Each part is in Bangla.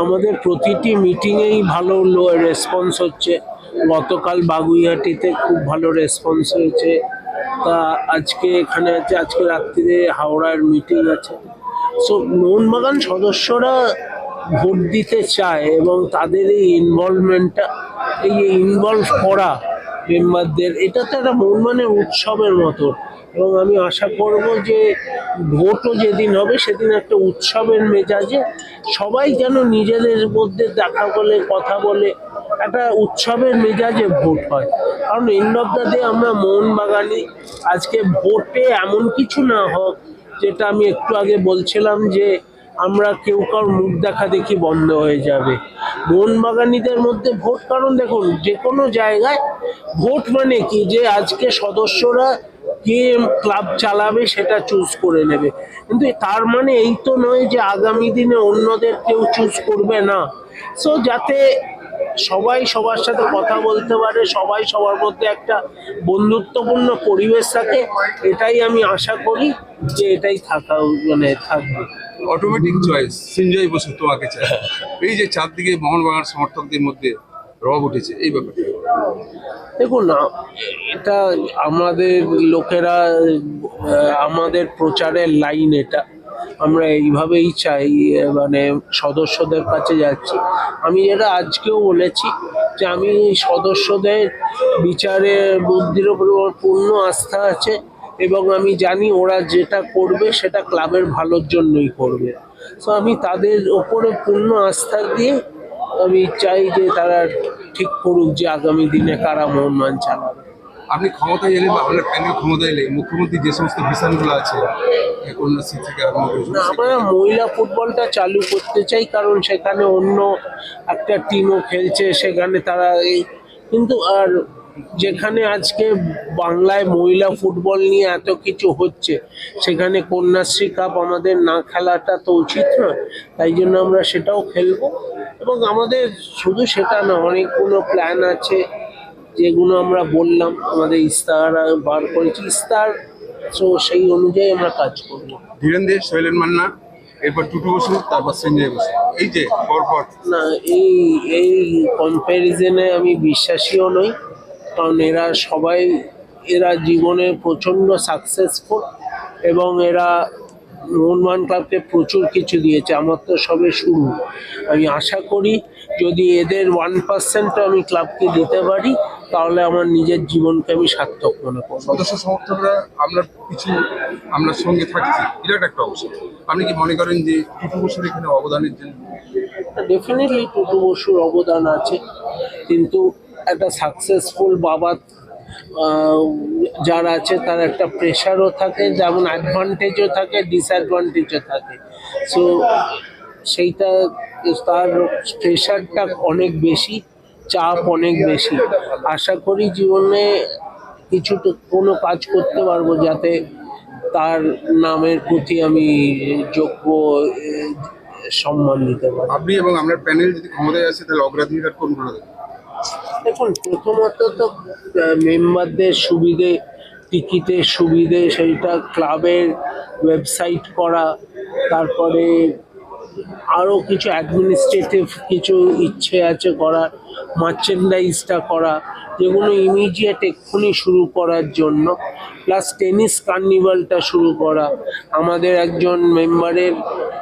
আমাদের প্রতিটি মিটিংয়েই ভালো লো রেসপন্স হচ্ছে। গতকাল বাগুইহাটিতে খুব ভালো রেসপন্স হয়েছে। তা আজকে এখানে আছে, আজকে রাত্রিরে হাওড়ার মিটিং আছে। সো মোহনবাগান সদস্যরা ভোট দিতে চায় এবং তাদের এই ইনভলভমেন্টটা এই ইনভলভ করা মেম্বারদের, এটা তো একটা মানে উৎসবের মতো। এবং আমি আশা করব যে ভোটও যেদিন হবে সেদিন একটা উৎসবের মেজাজে সবাই যেন নিজেদের মধ্যে দেখা বলে, কথা বলে, একটা উৎসবের মেজাজে ভোট হয়। কারণ এন্ড অফ দ্য ডে আমরা মোহনবাগানি আজকে ভোটে এমন কিছু না হোক, যেটা আমি একটু আগে বলছিলাম যে আমরা কেউ কারোর মুখ দেখা দেখি বন্ধ হয়ে যাবে। মোহনবাগানিদের মধ্যে ভোট কারণ দেখুন, যে কোনো জায়গায় ভোট মানে কি? যে আজকে সদস্যরা কে ক্লাব চালাবে সেটা চুজ করে নেবে। কিন্তু তার মানে এই তো নয় যে আগামী দিনে অন্যদের কেউ চুজ করবে না। সো যাতে সবাই সবার সাথে কথা বলতে পারে, সবাই সবার মধ্যে একটা বন্ধুত্বপূর্ণ পরিবেশ থাকে, এটাই আমি আশা করি যে এটাই থাকা মানে থাকবে। অটোমেটিক চয়েস সিঞ্জয় বসু তোমাকে চাই। এই যে চারদিকে মোহনবাগান সমর্থকদের মধ্যে রব উঠেছে, এই ব্যাপারটা। দেখুন এটা আমাদের লোকেরা আমাদের প্রচারের লাইন এটা। আমরা এইভাবেই চাই মানে সদস্যদের কাছে যাচ্ছি। আমি যেটা আজকেও বলেছি যে আমি সদস্যদের বিচারে বুদ্ধির উপর পূর্ণ আস্থা আছে। এবং আমি জানি ওরা যেটা করবে সেটা ক্লাবের ভালোর জন্যই করবে। তো আমি তাদের ওপরে পূর্ণ আস্থা দিয়ে আমি চাই যে তারা ঠিক করুক যে আগামী দিনে কারা মোহনমান চালাবে। আপনি ক্ষমতায় এলে বা আপনার প্যানেল ক্ষমতায় এলে মুখ্যমন্ত্রী যে সমস্ত মিশনগুলো আছে কন্যাশ্রী থেকে আরম্ভ করে না আমরা মহিলা ফুটবলটা চালু করতে চাই কারণ সেখানে অন্য একটা টিমও খেলছে সেখানে তারা এই কিন্তু আর যেখানে আজকে বাংলায় মহিলা ফুটবল নিয়ে এত কিছু হচ্ছে সেখানে কন্যাশ্রী কাপ আমাদের না খেলাটা তো উচিত নয় তাই জন্য আমরা সেটাও খেলব। এবং আমাদের শুধু সেটা না অনেকগুলো প্ল্যান আছে যেগুলো আমরা বললাম আমাদের ইস্তাহার বার করেছি। ইস্তাহার তো সেই অনুযায়ী আমরা কাজ করব। ধীরেন্দ্র শৈলেন মান্না এরপর টুটু বসু তারপর সঞ্জয় বসু। এই যে পরপর। না এই এই কম্প্যারিজনে আমি বিশ্বাসীও নই। কারণ এরা সবাই এরা জীবনে প্রচণ্ড সাকসেসফুল এবং এরা মোহনবাগান ক্লাবকে প্রচুর কিছু দিয়েছে। আমার তো সবে শুরু। আমি আশা করি যদি এদের ওয়ান পার্সেন্ট আমি ক্লাবকে দিতে পারি তাহলে আমার নিজের জীবনকে আমি সার্থক মনে করব। সদস্য সমর্থকরা আমরা কিছু আমরা সঙ্গে থাকছি। বিরাট একটা আপনি কি মনে করেন যে টুটু বসুর এখানে অবদানের জন্য? ডেফিনেটলি টুটু বসুর অবদান আছে। কিন্তু একটা সাকসেসফুল বাবা যারা আছে তার একটা প্রেশারও থাকে, যেমন অ্যাডভান্টেজও থাকে ডিসঅ্যাডভান্টেজও থাকে। সো সেইটা, তার প্রেশারটা অনেক বেশি, চাপ অনেক বেশি। আশা করি জীবনে কিছু তো, কোনো কাজ করতে পারব যাতে তার নামের প্রতি আমি যোগ্য সম্মান দিতে পারি। আপনি এবং আপনার প্যানেল যদি ক্ষমতায় আসে, তাহলে অগ্রাধিকার কোনগুলো? দেখুন, প্রথমত তো মেম্বারদের সুবিধে, টিকিটের সুবিধে সেইটা ক্লাবের ওয়েবসাইট করা, তারপরে আরও কিছু অ্যাডমিনিস্ট্রেটিভ কিছু ইচ্ছে আছে করার মার্চেন্ডাইজটা করা, যেগুলো ইমিডিয়েট এক্ষুনি শুরু করার জন্য প্লাস টেনিস কার্নিভালটা শুরু করা। আমাদের একজন মেম্বারের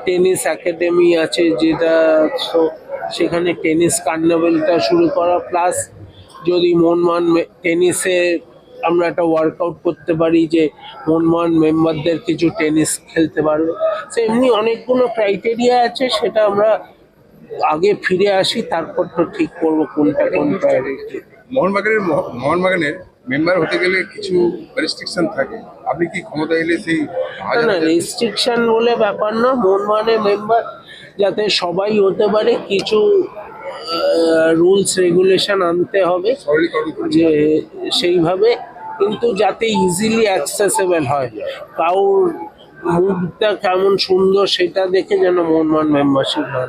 টেনিস একাডেমি আছে, যেটা সেখানে টেনিস কার্নিভালটা শুরু করা প্লাস যদি মনমান টেনিসে আমরা একটা ওয়ার্কআউট করতে পারি যে মনমান মেম্বারদের কিছু টেনিস খেলতে পারবে। সে এমনি অনেকগুলো ক্রাইটেরিয়া আছে সেটা আমরা আগে ফিরে আসি তারপর তো ঠিক করব কোনটা কোন প্রায়োরিটি মোহনবাগানের মোহনবাগানের মেম্বার হতে গেলে কিছু রেস্ট্রিকশন থাকে। আপনি কি ক্ষমতা এলে সেই না রেস্ট্রিকশন বলে ব্যাপার না মনমানে মেম্বার যাতে সবাই হতে পারে, কিছু রুলস রেগুলেশন আনতে হবে যে সেইভাবে কিন্তু যাতে ইজিলি অ্যাক্সেসেবল হয়। কাউর মুখটা কেমন সুন্দর সেটা দেখে যেন মনমান মেম্বারশিপ না